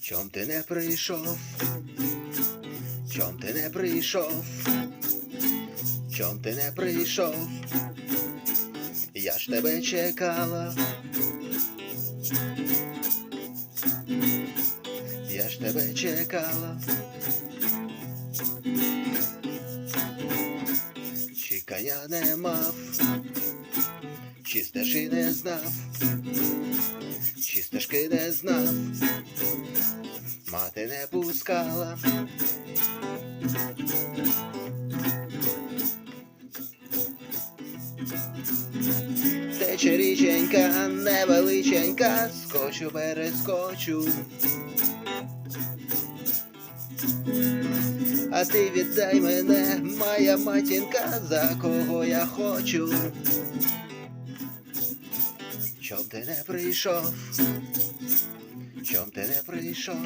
Чом ти не прийшов? Чом ти не прийшов? Чом ти не прийшов? Я ж тебе чекала. Я ж тебе чекала. Чекання не мав, чи стежки не знав, чи стежки не знав, мати не пускала. Тече річенька невеличенька, скочу перескочу. А ти віддай мене, моя матінка, за кого я хочу. Чом ти не прийшов? Чом ти не прийшов?